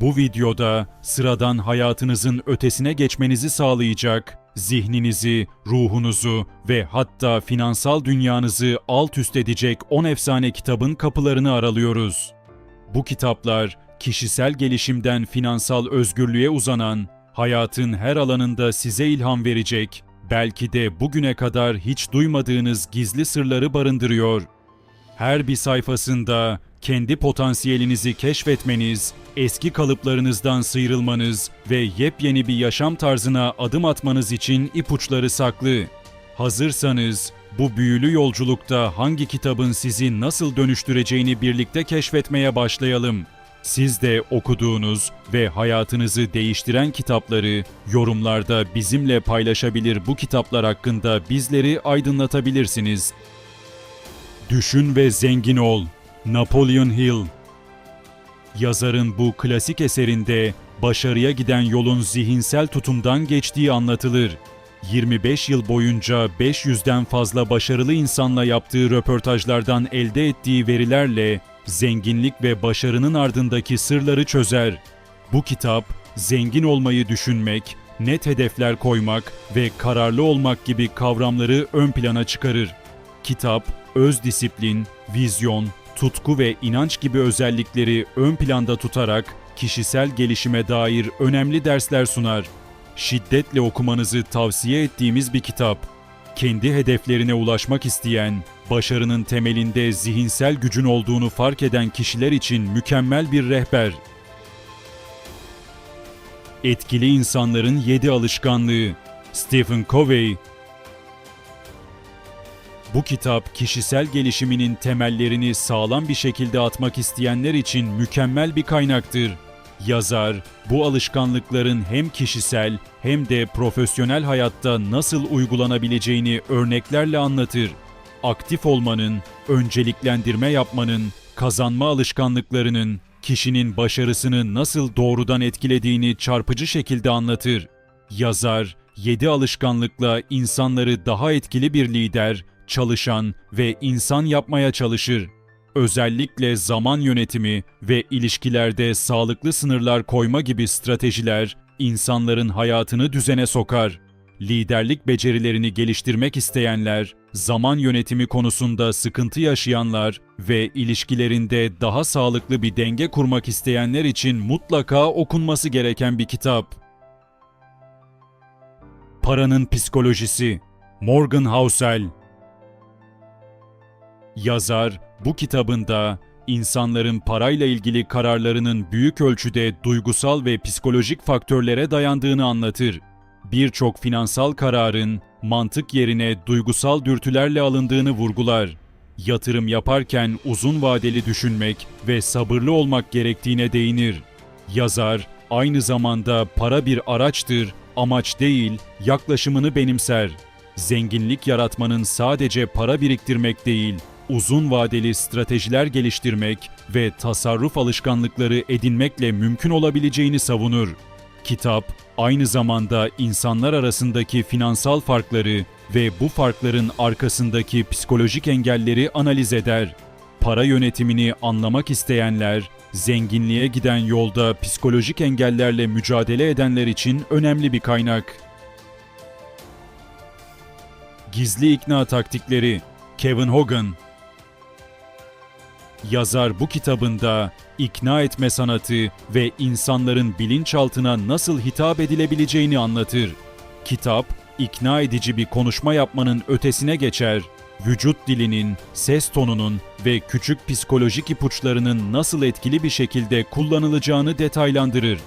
Bu videoda sıradan hayatınızın ötesine geçmenizi sağlayacak, zihninizi, ruhunuzu ve hatta finansal dünyanızı alt üst edecek 10 efsane kitabın kapılarını aralıyoruz. Bu kitaplar kişisel gelişimden finansal özgürlüğe uzanan, hayatın her alanında size ilham verecek, belki de bugüne kadar hiç duymadığınız gizli sırları barındırıyor. Her bir sayfasında kendi potansiyelinizi keşfetmeniz, eski kalıplarınızdan sıyrılmanız ve yepyeni bir yaşam tarzına adım atmanız için ipuçları saklı. Hazırsanız bu büyülü yolculukta hangi kitabın sizi nasıl dönüştüreceğini birlikte keşfetmeye başlayalım. Siz de okuduğunuz ve hayatınızı değiştiren kitapları yorumlarda bizimle paylaşabilir bu kitaplar hakkında bizleri aydınlatabilirsiniz. Düşün ve zengin ol. Napoleon Hill Yazarın bu klasik eserinde başarıya giden yolun zihinsel tutumdan geçtiği anlatılır. 25 yıl boyunca 500'den fazla başarılı insanla yaptığı röportajlardan elde ettiği verilerle zenginlik ve başarının ardındaki sırları çözer. Bu kitap zengin olmayı düşünmek, net hedefler koymak ve kararlı olmak gibi kavramları ön plana çıkarır. Kitap, öz disiplin, vizyon, tutku ve inanç gibi özellikleri ön planda tutarak kişisel gelişime dair önemli dersler sunar. Şiddetle okumanızı tavsiye ettiğimiz bir kitap. Kendi hedeflerine ulaşmak isteyen, başarının temelinde zihinsel gücün olduğunu fark eden kişiler için mükemmel bir rehber. Etkili insanların 7 alışkanlığı. Stephen Covey bu kitap kişisel gelişiminin temellerini sağlam bir şekilde atmak isteyenler için mükemmel bir kaynaktır. Yazar, bu alışkanlıkların hem kişisel hem de profesyonel hayatta nasıl uygulanabileceğini örneklerle anlatır. Aktif olmanın, önceliklendirme yapmanın, kazanma alışkanlıklarının, kişinin başarısını nasıl doğrudan etkilediğini çarpıcı şekilde anlatır. Yazar, 7 alışkanlıkla insanları daha etkili bir lider, çalışan ve insan yapmaya çalışır. Özellikle zaman yönetimi ve ilişkilerde sağlıklı sınırlar koyma gibi stratejiler insanların hayatını düzene sokar. Liderlik becerilerini geliştirmek isteyenler, zaman yönetimi konusunda sıkıntı yaşayanlar ve ilişkilerinde daha sağlıklı bir denge kurmak isteyenler için mutlaka okunması gereken bir kitap. Paranın Psikolojisi Morgan Housel Yazar bu kitabında insanların parayla ilgili kararlarının büyük ölçüde duygusal ve psikolojik faktörlere dayandığını anlatır. Birçok finansal kararın mantık yerine duygusal dürtülerle alındığını vurgular. Yatırım yaparken uzun vadeli düşünmek ve sabırlı olmak gerektiğine değinir. Yazar aynı zamanda para bir araçtır, amaç değil, yaklaşımını benimser. Zenginlik yaratmanın sadece para biriktirmek değil, uzun vadeli stratejiler geliştirmek ve tasarruf alışkanlıkları edinmekle mümkün olabileceğini savunur. Kitap, aynı zamanda insanlar arasındaki finansal farkları ve bu farkların arkasındaki psikolojik engelleri analiz eder. Para yönetimini anlamak isteyenler, zenginliğe giden yolda psikolojik engellerle mücadele edenler için önemli bir kaynak. Gizli ikna taktikleri Kevin Hogan Yazar bu kitabında ikna etme sanatı ve insanların bilinçaltına nasıl hitap edilebileceğini anlatır. Kitap, ikna edici bir konuşma yapmanın ötesine geçer, vücut dilinin, ses tonunun ve küçük psikolojik ipuçlarının nasıl etkili bir şekilde kullanılacağını detaylandırır.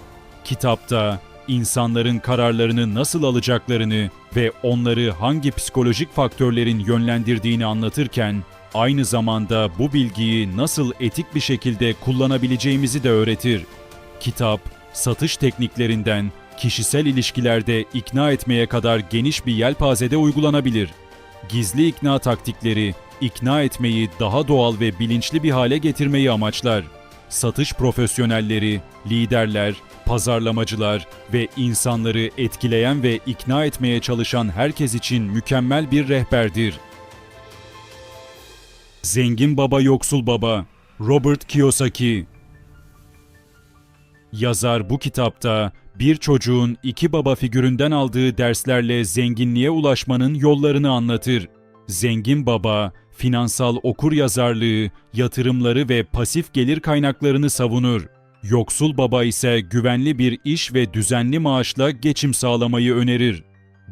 Kitapta insanların kararlarını nasıl alacaklarını ve onları hangi psikolojik faktörlerin yönlendirdiğini anlatırken aynı zamanda bu bilgiyi nasıl etik bir şekilde kullanabileceğimizi de öğretir. Kitap, satış tekniklerinden kişisel ilişkilerde ikna etmeye kadar geniş bir yelpazede uygulanabilir. Gizli ikna taktikleri, ikna etmeyi daha doğal ve bilinçli bir hale getirmeyi amaçlar. Satış profesyonelleri, liderler, pazarlamacılar ve insanları etkileyen ve ikna etmeye çalışan herkes için mükemmel bir rehberdir. Zengin Baba Yoksul Baba Robert Kiyosaki Yazar bu kitapta bir çocuğun iki baba figüründen aldığı derslerle zenginliğe ulaşmanın yollarını anlatır. Zengin baba, finansal okur yazarlığı, yatırımları ve pasif gelir kaynaklarını savunur. Yoksul baba ise güvenli bir iş ve düzenli maaşla geçim sağlamayı önerir.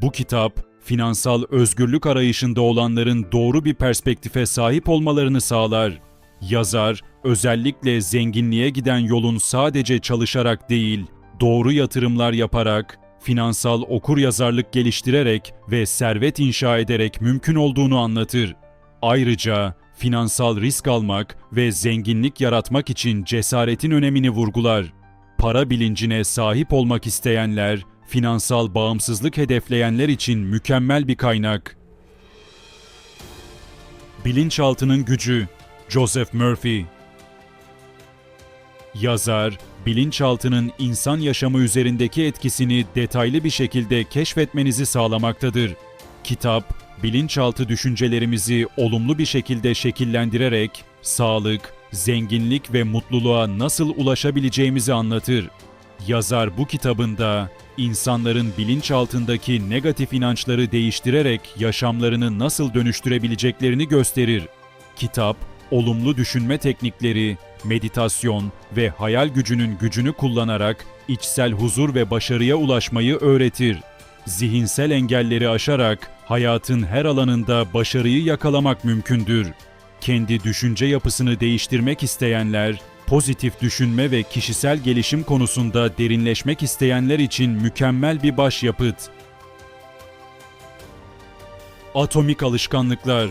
Bu kitap, finansal özgürlük arayışında olanların doğru bir perspektife sahip olmalarını sağlar. Yazar, özellikle zenginliğe giden yolun sadece çalışarak değil, doğru yatırımlar yaparak, finansal okur yazarlık geliştirerek ve servet inşa ederek mümkün olduğunu anlatır. Ayrıca finansal risk almak ve zenginlik yaratmak için cesaretin önemini vurgular. Para bilincine sahip olmak isteyenler, finansal bağımsızlık hedefleyenler için mükemmel bir kaynak. Bilinçaltının gücü Joseph Murphy Yazar, bilinçaltının insan yaşamı üzerindeki etkisini detaylı bir şekilde keşfetmenizi sağlamaktadır. Kitap, bilinçaltı düşüncelerimizi olumlu bir şekilde şekillendirerek sağlık, zenginlik ve mutluluğa nasıl ulaşabileceğimizi anlatır. Yazar bu kitabında insanların bilinçaltındaki negatif inançları değiştirerek yaşamlarını nasıl dönüştürebileceklerini gösterir. Kitap, olumlu düşünme teknikleri, meditasyon ve hayal gücünün gücünü kullanarak içsel huzur ve başarıya ulaşmayı öğretir. Zihinsel engelleri aşarak hayatın her alanında başarıyı yakalamak mümkündür. Kendi düşünce yapısını değiştirmek isteyenler, pozitif düşünme ve kişisel gelişim konusunda derinleşmek isteyenler için mükemmel bir başyapıt. Atomik Alışkanlıklar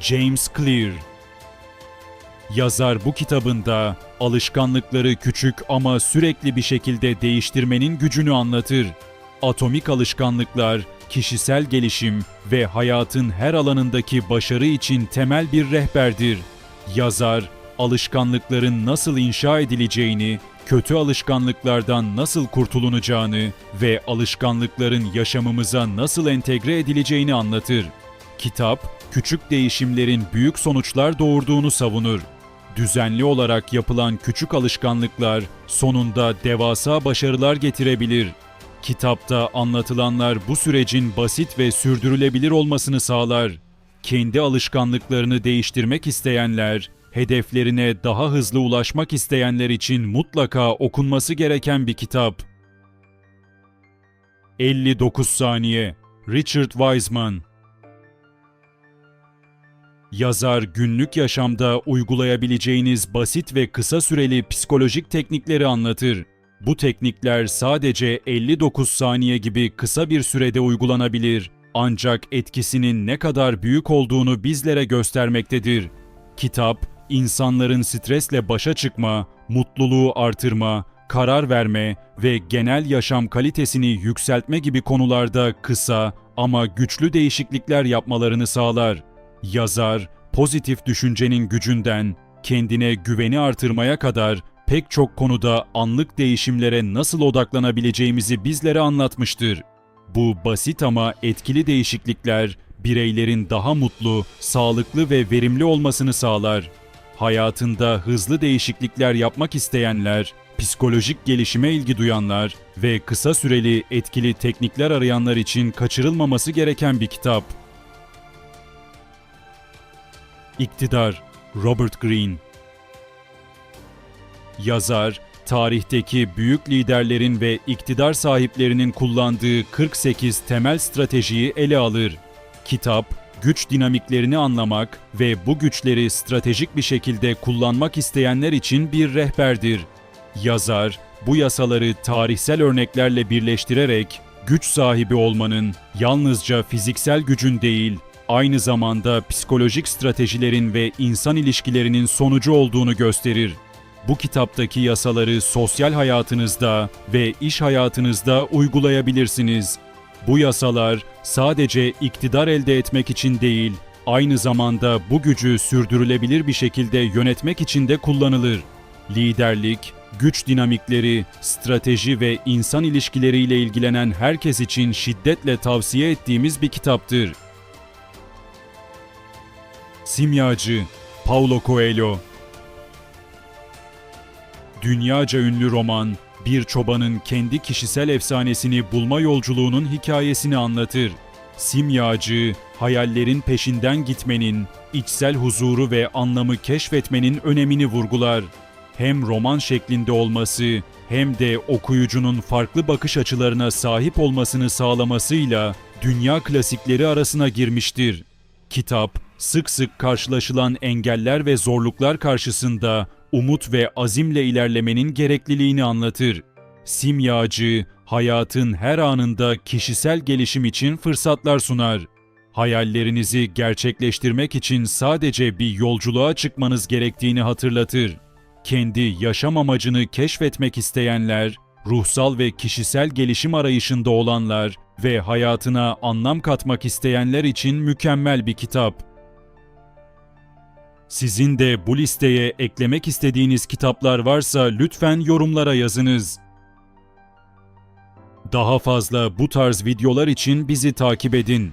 James Clear Yazar bu kitabında alışkanlıkları küçük ama sürekli bir şekilde değiştirmenin gücünü anlatır. Atomik alışkanlıklar, kişisel gelişim ve hayatın her alanındaki başarı için temel bir rehberdir. Yazar, alışkanlıkların nasıl inşa edileceğini, kötü alışkanlıklardan nasıl kurtulunacağını ve alışkanlıkların yaşamımıza nasıl entegre edileceğini anlatır. Kitap, küçük değişimlerin büyük sonuçlar doğurduğunu savunur. Düzenli olarak yapılan küçük alışkanlıklar sonunda devasa başarılar getirebilir. Kitapta anlatılanlar bu sürecin basit ve sürdürülebilir olmasını sağlar. Kendi alışkanlıklarını değiştirmek isteyenler, hedeflerine daha hızlı ulaşmak isteyenler için mutlaka okunması gereken bir kitap. 59 saniye Richard Wiseman Yazar günlük yaşamda uygulayabileceğiniz basit ve kısa süreli psikolojik teknikleri anlatır. Bu teknikler sadece 59 saniye gibi kısa bir sürede uygulanabilir ancak etkisinin ne kadar büyük olduğunu bizlere göstermektedir. Kitap, insanların stresle başa çıkma, mutluluğu artırma, karar verme ve genel yaşam kalitesini yükseltme gibi konularda kısa ama güçlü değişiklikler yapmalarını sağlar. Yazar, pozitif düşüncenin gücünden kendine güveni artırmaya kadar pek çok konuda anlık değişimlere nasıl odaklanabileceğimizi bizlere anlatmıştır. Bu basit ama etkili değişiklikler bireylerin daha mutlu, sağlıklı ve verimli olmasını sağlar. Hayatında hızlı değişiklikler yapmak isteyenler, psikolojik gelişime ilgi duyanlar ve kısa süreli etkili teknikler arayanlar için kaçırılmaması gereken bir kitap. İktidar Robert Greene Yazar, tarihteki büyük liderlerin ve iktidar sahiplerinin kullandığı 48 temel stratejiyi ele alır. Kitap, güç dinamiklerini anlamak ve bu güçleri stratejik bir şekilde kullanmak isteyenler için bir rehberdir. Yazar, bu yasaları tarihsel örneklerle birleştirerek güç sahibi olmanın yalnızca fiziksel gücün değil, aynı zamanda psikolojik stratejilerin ve insan ilişkilerinin sonucu olduğunu gösterir. Bu kitaptaki yasaları sosyal hayatınızda ve iş hayatınızda uygulayabilirsiniz. Bu yasalar sadece iktidar elde etmek için değil, aynı zamanda bu gücü sürdürülebilir bir şekilde yönetmek için de kullanılır. Liderlik, güç dinamikleri, strateji ve insan ilişkileriyle ilgilenen herkes için şiddetle tavsiye ettiğimiz bir kitaptır. Simyacı Paulo Coelho Dünyaca ünlü roman bir çobanın kendi kişisel efsanesini bulma yolculuğunun hikayesini anlatır. Simyacı, hayallerin peşinden gitmenin, içsel huzuru ve anlamı keşfetmenin önemini vurgular. Hem roman şeklinde olması hem de okuyucunun farklı bakış açılarına sahip olmasını sağlamasıyla dünya klasikleri arasına girmiştir. Kitap, sık sık karşılaşılan engeller ve zorluklar karşısında umut ve azimle ilerlemenin gerekliliğini anlatır. Simyacı, hayatın her anında kişisel gelişim için fırsatlar sunar. Hayallerinizi gerçekleştirmek için sadece bir yolculuğa çıkmanız gerektiğini hatırlatır. Kendi yaşam amacını keşfetmek isteyenler, ruhsal ve kişisel gelişim arayışında olanlar ve hayatına anlam katmak isteyenler için mükemmel bir kitap. Sizin de bu listeye eklemek istediğiniz kitaplar varsa lütfen yorumlara yazınız. Daha fazla bu tarz videolar için bizi takip edin.